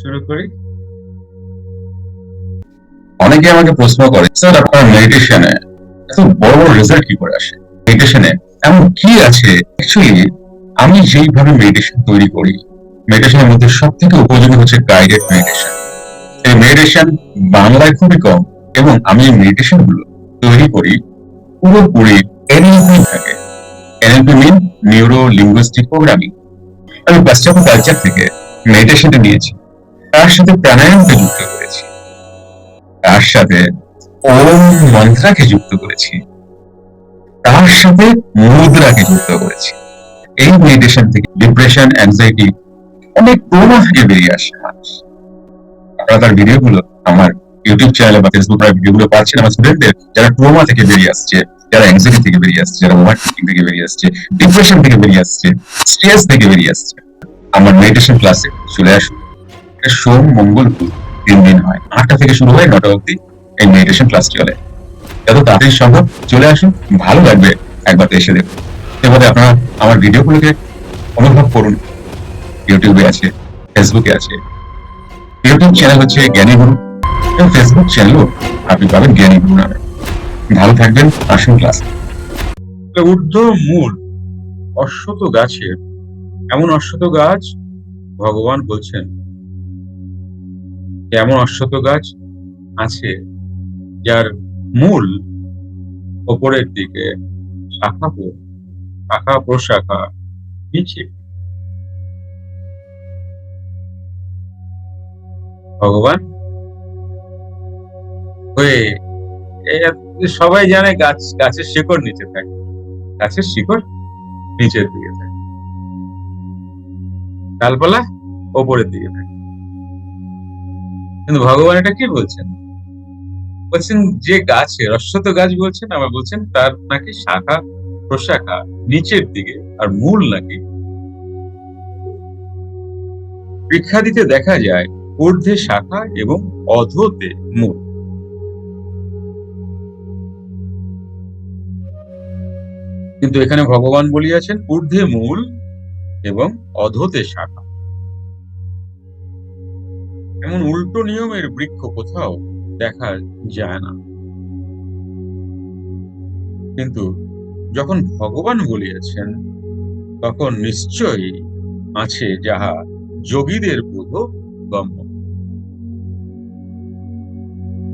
শুরু করি। অনেকে আমাকে প্রশ্ন করে স্যার আপনার মেডিটেশনে এত বড় বড় রেজাল্ট কি করে আসে? মেডিটেশনে এমন কি আছে? অ্যাকচুয়ালি আমি যেইভাবে মেডিটেশন তৈরি করি মেডিটেশনের মধ্যে সব থেকে উপযোগী হচ্ছে গাইডেড মেডিটেশন এই মেডিটেশন বাংলায় খুবই কম এবং আমি এই মেডিটেশনগুলো তৈরি করি পুরোপুরি এনএলপি থাকে। NLP mean neuro linguistic programming আমি পাশ্চাত্য কালচার থেকে মেডিটেশনটা নিয়েছি। তার সাথে প্রাণায়ামকে যুক্ত করেছি। তার সাথে ওম মন্ত্রাকে যুক্ত করেছি। তার সাথে মুদ্রাকে যুক্ত করেছি। এই মেডিটেশন থেকে ডিপ্রেশন অ্যাংজাইটি অনেক ট্রমা থেকে বেরিয়ে আসে মানুষ। আপনারা তার ভিডিওগুলো আমার ইউটিউব চ্যানেলে বা ফেসবুক লাইভ ভিডিওগুলো পাচ্ছেন, আমার স্টুডেন্টদের যারা ট্রমা থেকে বেরিয়ে আসছে, যারা অ্যাংজাইটি থেকে বেরিয়ে আসছে, যারা ওভার থিঙ্কিং থেকে বেরিয়ে আসছে ডিপ্রেশন থেকে বেরিয়ে আসছে স্ট্রেস থেকে বেরিয়ে আসছে। আমার মেডিটেশন ক্লাসে চলে আসুন। এটা সোম, মঙ্গল, বুধ তিন দিন হয়। আটটা থেকে শুরু হয় নটা অবধি এই মেডিটেশন ক্লাস চলে। যত তাড়াতাড়ি সম্ভব চলে আসুন, ভালো লাগবে একবার এসে দেখুন। এবারে আপনারা আমার ভিডিওগুলোকে অনুভব করুন। ইউটিউবে আছে, ফেসবুকে আছে। ইউটিউব চ্যানেল হচ্ছে জ্ঞানী গুরু। এবং ফেসবুক চ্যানেলও আপনি পাবেন জ্ঞানী গুরু নামে। ভালো থাকবেন, আসুন ক্লাস ঊর্ধ্ব মূল অশ্বত গাছের, এমন অশ্বত গাছ ভগবান বলছেন এমন অশ্বত গাছ আছে যার মূল ওপরের দিকে শাখা শাখা, প্রশাখা নিচে। ভগবান? হয়ে সবাই জানে গাছ, গাছের শিকড় নিচে থাকে। গাছের শিকড় নিচের দিকে থাকে। ডালপালা ওপরের দিকে থাকে। কিন্তু ভগবান এটা কি বলছেন? বলছেন যে গাছের অশ্বত গাছ বলছেন, আবার বলছেন তার নাকি শাখা, প্রশাখা নিচের দিকে আর মূল নাকি। বৃক্ষাদিতে দেখা যায় ঊর্ধ্বে শাখা এবং অধোতে মূল। কিন্তু এখানে ভগবান বলিয়াছেন ঊর্ধ্বে মূল এবং অধতে শাখা। এমন উল্টো নিয়মের বৃক্ষ কোথাও দেখা যায় না। কিন্তু যখন ভগবান বলিয়াছেন, তখন নিশ্চয়ই আছে যাহা যোগীদের বোধ গম্য।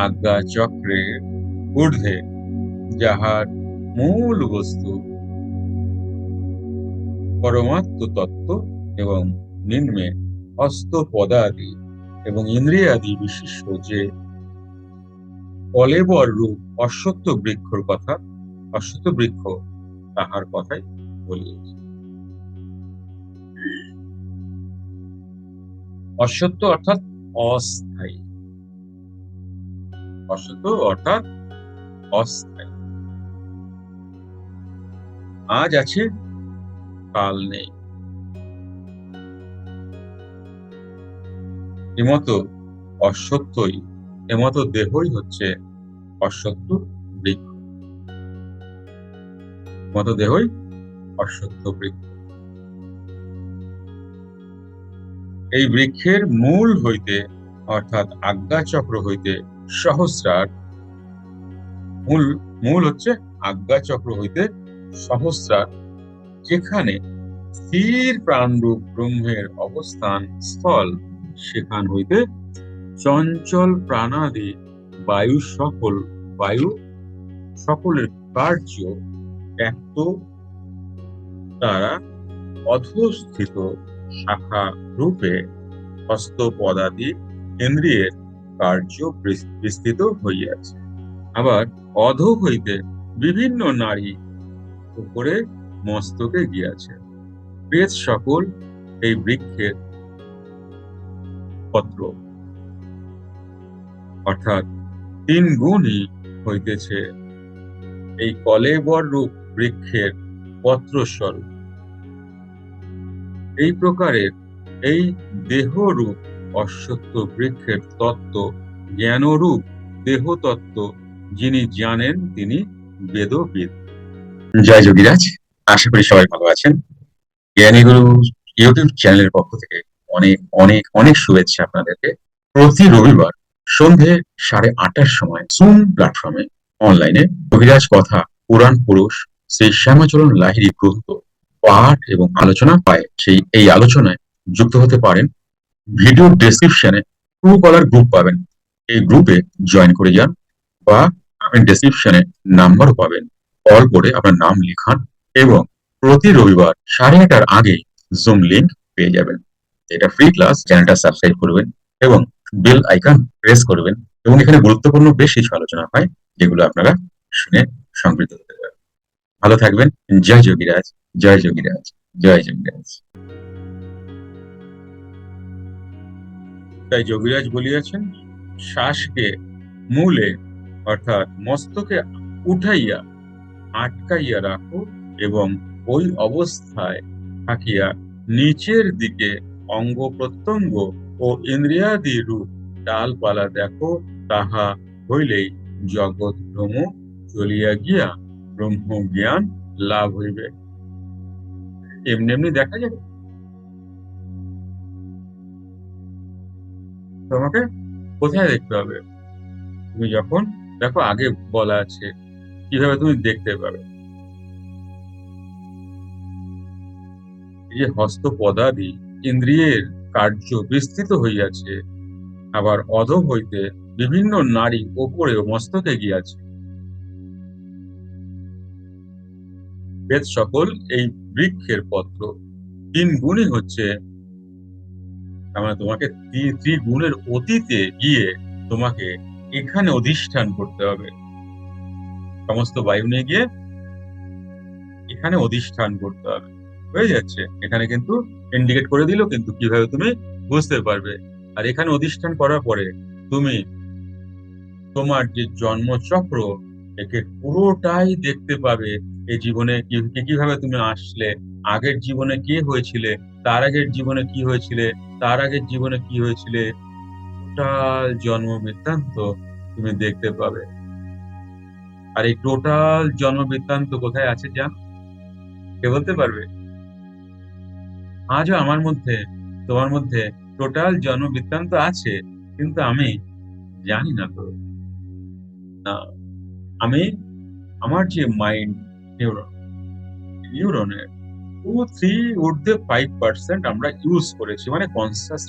আজ্ঞা চক্রের ঊর্ধ্বে যাহার মূল বস্তু পরমাত্ম তত্ত্ব এবং নিম্নে হস্ত পদাদি এবং ইন্দ্রিয়াদি বিশিষ্ট যে কলেবর রূপ অশ্বত্থ বৃক্ষর কথা, অশ্বত্থ বৃক্ষ তাহার কথাই বলিয়েছে। অশ্বত্থ অর্থাৎ অস্থায়ী। অশ্বত্থ অর্থাৎ অস্থায়ী। আজ আছে, কাল নেই। এমতো অশ্বত্থই এমতো দেহই হচ্ছে অশ্বত্থ বৃক্ষ। মতো দেহই অশ্বত্থ বৃক্ষ। এই বৃক্ষের মূল হইতে, অর্থাৎ আজ্ঞা চক্র হইতে সহস্রার মূল মূল হচ্ছে আজ্ঞা চক্র হইতে সহস্রার, যেখানে স্থির প্রাণরূপ ব্রহ্মের অবস্থান স্থল সেখান হইতে চঞ্চল প্রাণাদি বায়ু সকল, বায়ু সকলের কার্য ব্যক্ত দ্বারা অধস্থিত শাখা রূপে হস্ত পদাদি ইন্দ্রিয়ের কার্য বিস্তৃত হইয়াছে। আবার অধ হইতে বিভিন্ন নারী উপরে মস্তকে গিয়াছে। বেদ সকল এই বৃক্ষের পত্র। অর্থাৎ তিন গুণই হইতেছে এই কলেবর রূপ বৃক্ষের পত্রস্বরূপ। এই প্রকারের এই দেহরূপ অশ্বত্থ বৃক্ষের তত্ত্ব জ্ঞানরূপ দেহ তত্ত্ব যিনি জানেন তিনি বেদবিদ। জয় যোগীরাজ, আশা করি সবাই ভালো আছেন। জ্ঞানী গুরু ইউটিউব চ্যানেলের পক্ষ থেকে অনেক অনেক অনেক শুভেচ্ছা আপনাদেরকে। প্রতি রবিবার সন্ধে সাড়ে আটটার সময় সুম প্ল্যাটফর্মে অনলাইনে কবিরাজ কথা, পুরাণ পুরুষ, শ্রী শ্যামাচরণ লাহিড়ী গ্রন্থ পাঠ এবং আলোচনা পায় সেই, এই আলোচনায় যুক্ত হতে পারেন ভিডিও ডেসক্রিপশনে ট্রু কলার গ্রুপ পাবেন। এই গ্রুপে জয়েন করে যান বা আপনি ডেসক্রিপশনে নাম্বারও পাবেন। কল করে আপনার নাম লিখান এবং প্রতি রবিবার সাড়ে আটটার আগে জুম লিংক পেয়ে যাবেন। এটা ফ্রি ক্লাস চ্যানেলটা সাবস্ক্রাইব করবেন এবং বেল আইকন প্রেস করবেন এবং এখানে গুরুত্বপূর্ণ বেশ কিছু আলোচনা হয়, যেগুলো আপনারা শুনে সংকৃত হতে পারেন। ভালো থাকবেন। জয় যোগীরাজ জয় যোগীরাজ জয় যোগীরাজ। তাই যোগীরাজ বলিয়াছেন, শ্বাসকে মূলে, অর্থাৎ মস্তকে উঠাইয়া, আটকাইয়া রাখো এবং ওই অবস্থায় থাকিয়া নিচের দিকে অঙ্গ প্রত্যঙ্গ ও ইন্দ্রিয়াদি রূপ ডালপালা দেখো, তাহা হইলেই জগৎ ভ্রম চলিয়া গিয়া ব্রহ্ম জ্ঞান লাভ হইবে। এমনি এমনি দেখা যাবে। তোমাকে কোথায় দেখতে হবে? তুমি যখন, দেখো আগে বলা আছে, কীভাবে তুমি দেখতে পাবে? এই যে হস্ত পদাদি ইন্দ্রিয়ের কার্য বিস্তৃত হইয়াছে, আবার অধ হইতে বিভিন্ন নারী ওপরে ও মস্তকে গিয়াছে বেদ সকল এই বৃক্ষের পত্র। তিন গুণই হচ্ছে, তার মানে তোমাকে ত্রি- ত্রিগুণের অতীতে গিয়ে তোমাকে এখানে অধিষ্ঠান করতে হবে। সমস্ত বায়ু নিয়ে গিয়ে এখানে অধিষ্ঠান করতে হবে। হয়ে যাচ্ছে। এখানে কিন্তু ইন্ডিকেট করে দিল কিন্তু কীভাবে তুমি বুঝতে পারবে। আর এখানে অধিষ্ঠান করার পরে তুমি তোমার যে জন্মচক্র, একে পুরোটাই দেখতে পাবে এই জীবনে কীভাবে তুমি আসলে, আগের জীবনে কে হয়েছিলে, তার আগের জীবনে কি হয়েছিলে, তার আগের জীবনে কি হয়েছিলে টোটাল জন্ম বৃত্তান্ত তুমি দেখতে পাবে। আর এই টোটাল জন্ম বৃত্তান্ত কোথায় আছে জান? কে বলতে পারবে? আজও আমার মধ্যে, তোমার মধ্যে টোটাল জন্ম বৃত্তান্ত আছে, কিন্তু আমি জানি না তো। আমি, আমার যে মাইন্ড নিউরন নিউরনের টু থ্রি ঊর্ধ্বে ফাইভ পার্সেন্ট আমরা ইউজ করেছি মানে কনসাস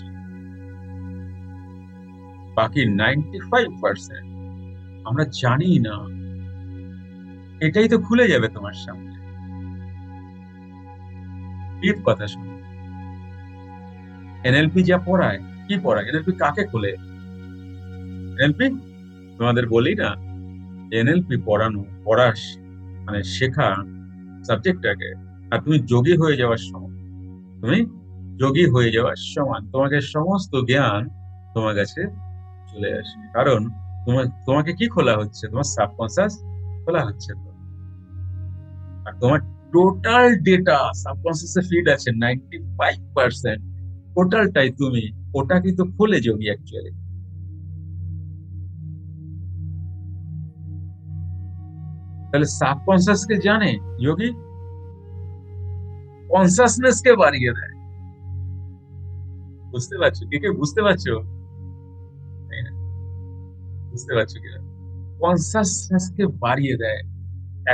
বাকি নাইনটি ফাইভ পার্সেন্ট আমরা জানি না। এটাই তো খুলে যাবে তোমার সামনে। কথা শুনো। এনএলপি যা পড়ায়, কি পড়ায়? এনএলপি কাকে খোলে? এনএলপি? তোমাদের বলি না, এনএলপি পড়ানো, পড়াস মানে শেখা সাবজেক্টটাকে। আর তুমি যোগী হয়ে যাওয়ার সময় তুমি যোগী হয়ে যাওয়ার সমান। তোমাকে সমস্ত জ্ঞান তোমার কাছে চলে আসে। কারণ তোমার তোমাকে কি খোলা হচ্ছে? তোমার সাবকনসিয়াস খোলা হচ্ছে আর তোমার টোটাল ডেটা সাবকনসিয়াসে ফিড আছে নাইনটি ফাইভ পার্সেন্ট টোটালটাই তুমি, ওটা কিন্তু খুলে যোগী অ্যাকচুয়ালি তাহলে সাবকনসিয়াস কে জানে, যোগী? কনসাসনেস কে বাড়িয়ে দেয়। বুঝতে পারছ? কে কে বুঝতে পারছ? বুঝতে পারছ কিনা কনসাসনেস কে বাড়িয়ে দেয়।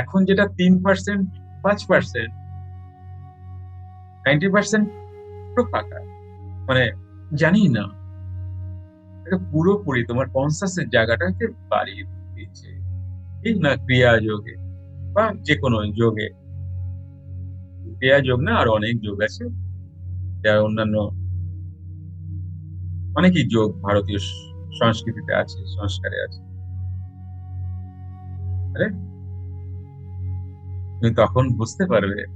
এখন যেটা তিন পার্সেন্ট পাঁচ পার্সেন্ট নাইনটি পার্সেন্ট ফাঁকা। মানে জানি না। পুরোপুরি তোমার কনসাসের জায়গাটাকে বাড়িয়ে দিচ্ছে ঠিক না ক্রিয়া যোগে বা যে কোনো যোগে। ক্রিয়া যোগ না, আর অনেক যোগ আছে। যা অন্যান্য অনেকই যোগ ভারতীয় সংস্কৃতিতে আছে, সংস্কারে আছে। তুমি তখন বুঝতে পারবে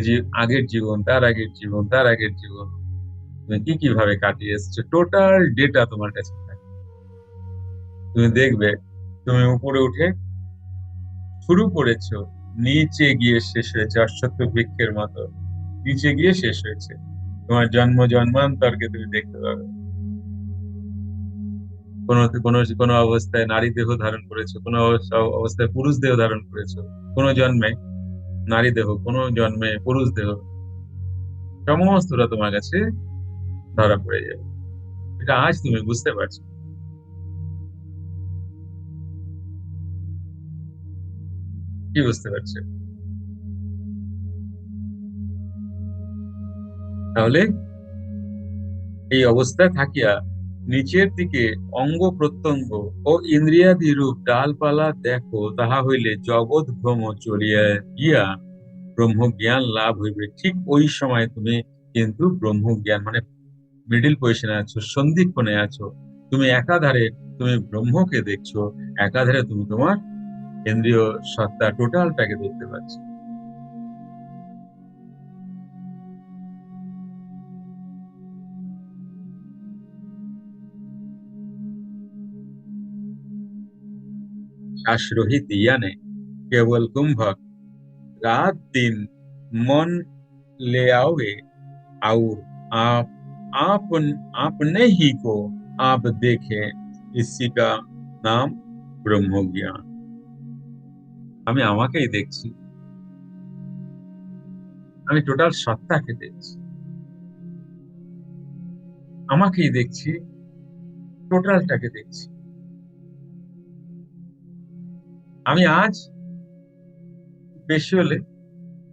যে আগের জীবন, তার আগের জীবন, তার আগের জীবন। তুমি কি কীভাবে কাটিয়ে এসছো? টোটাল ডেটা তোমার কাছে থাকে। তুমি দেখবে, তুমি উপরে উঠে শুরু করেছ, নিচে গিয়ে শেষ হয়েছে অশ্বত্থ বৃক্ষের মতো। নিচে গিয়ে শেষ হয়েছে। তোমার জন্ম, জন্মান্তরকে তুমি দেখতে পাবে। কোন কোন কোন অবস্থায় নারী দেহ ধারণ করেছ, কোন অবস্থা- অবস্থায় পুরুষ দেহ ধারণ করেছ। কোন জন্মে নারী দেহ, কোন জন্মে পুরুষ দেহ। সমস্তটা তোমার কাছে ধরা পড়ে যাবে। এটা আজ তুমি বুঝতে পারছ। কি বুঝতে পারছ? তাহলে এই অবস্থায় থাকিয়া নিচের দিকে অঙ্গ প্রত্যঙ্গ ও ইন্দ্রিয়াদি রূপ ডালপালা দেখো, তাহা হইলে জগৎ ভ্রম চলিয়া গিয়া ব্রহ্ম জ্ঞান লাভ হইবে। ঠিক ওই সময় তুমি কিন্তু ব্রহ্ম জ্ঞান মানে মিডিল পজিশনে আছো সন্ধিক্ষণে আছো, তুমি একাধারে তুমি ব্রহ্মকে দেখছ, একাধারে তুমি তোমার কেন্দ্রীয় সত্তা টোটালটাকে দেখতে পাচ্ছ। শ্বাসরহিত ইয়ানে কেবল কুম্ভক, রাত দিন মন লে আউ আপ आप अपने ही को आप देखे इसी का নাম ব্রহ্মজ্ঞান আমি আমাকেই দেখছি আমি টোটাল সত্তাকে দেখছি আমাকেই দেখছি টোটালটাকে দেখছি আমি আজ বেশি হলে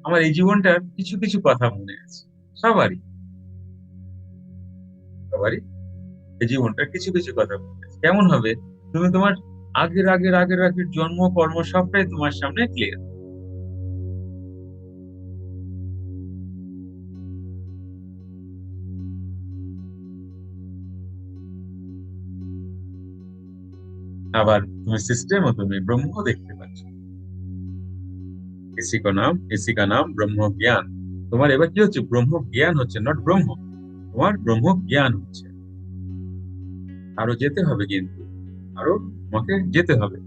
আমার এই জীবনটার কিছু কিছু কথা মনে আছে সবারই সবারই এই জীবনটার কিছু কিছু কথা মনে কেমন হবে? তুমি তোমার আগের আগের আগের আগের জন্ম, কর্ম সবটাই তোমার সামনে ক্লিয়ার আবার তুমি সিস্টেম ও তুমি ব্রহ্ম দেখতে পাচ্ছ। ইসি কা নাম ইসি কা নাম ব্রহ্ম জ্ঞান তোমার এবার কি হচ্ছে? ব্রহ্ম জ্ঞান হচ্ছে নট ব্রহ্ম। তোমার ব্রহ্ম জ্ঞান হচ্ছে। আরও যেতে হবে কিন্তু। আরও তোমাকে যেতে হবে।